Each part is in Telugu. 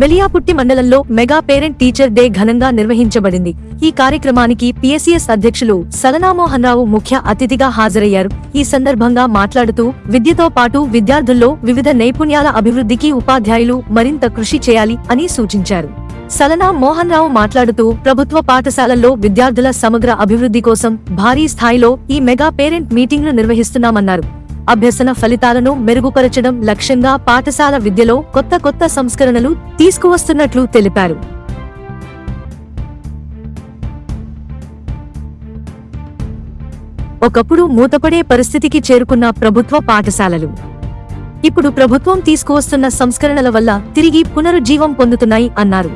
మెలియాపుట్టి మండలంలో మెగా పేరెంట్ టీచర్ డే ఘనంగా నిర్వహించబడింది. ఈ కార్యక్రమానికి పిఎస్సిఎస్ అధ్యక్షులు సలనామోహన్ రావు ముఖ్య అతిథిగా హాజరయ్యారు. ఈ సందర్భంగా మాట్లాడుతూ విద్యతో పాటు విద్యార్థుల్లో వివిధ నైపుణ్యాల అభివృద్ధికి ఉపాధ్యాయులు మరింత కృషి చేయాలి అని సూచించారు. సలనా మోహన్ రావు మాట్లాడుతూ ప్రభుత్వ పాఠశాలల్లో విద్యార్థుల సమగ్ర అభివృద్ధి కోసం భారీ స్థాయిలో ఈ మెగా పేరెంట్ మీటింగ్ను నిర్వహిస్తున్నామన్నారు. అభ్యసన ఫలితాలను మెరుగుపరచడం లక్ష్యంగా పాఠశాల విద్యలో కొత్త కొత్త సంస్కరణలు తీసుకువస్తున్నట్లు తెలిపారు. ఒకప్పుడు మూతపడే పరిస్థితికి చేరుకున్న ప్రభుత్వ పాఠశాలలు. ఇప్పుడు ప్రభుత్వం తీసుకువస్తున్న సంస్కరణల వల్ల తిరిగి పునరుజ్జీవం పొందుతున్నాయి అన్నారు.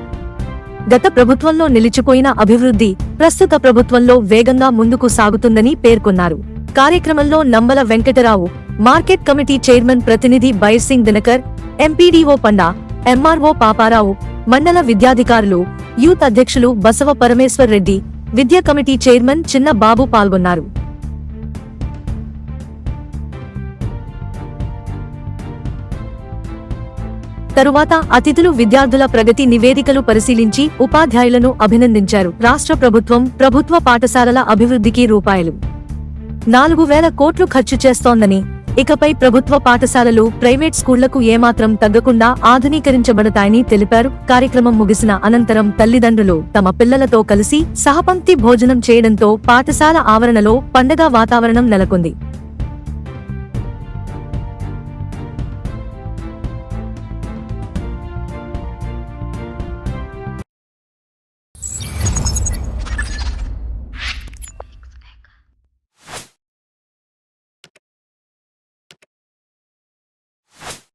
గత ప్రభుత్వంలో నిలిచిపోయిన అభివృద్ధి ప్రస్తుత ప్రభుత్వంలో వేగంగా ముందుకు సాగుతుందని పేర్కొన్నారు. కార్యక్రమంలో Nambala Venkatarao market committee chairman ప్రతినిధి బైర్ సింగ్ దినకర్ ఎంపీడీఓ పండా ఎంఆర్ఓ పాపారావు మండల విద్యాధికారులు యూత్ అధ్యక్షులు బసవ పరమేశ్వర్ రెడ్డి విద్యా కమిటీ చైర్మన్ చిన్న బాబు పాల్గొన్నారు. తరువాత అతిథులు విద్యార్థుల ప్రగతి నివేదికలు పరిశీలించి ఉపాధ్యాయులను అభినందించారు. రాష్ట్ర ప్రభుత్వం ప్రభుత్వ పాఠశాలల అభివృద్ధికి రూపాయలు. నాలుగు వేల కోట్లు ఖర్చు చేస్తోందని ఇకపై ప్రభుత్వ పాఠశాలలు ప్రైవేట్ స్కూళ్ళకు ఏమాత్రం తగ్గకుండా ఆధునీకరించబడతాయని తెలిపారు. కార్యక్రమం ముగిసిన అనంతరం తల్లిదండ్రులు తమ పిల్లలతో కలిసి సహపంక్తి భోజనం చేయడంతో పాఠశాల ఆవరణలో పండగ వాతావరణం నెలకొంది.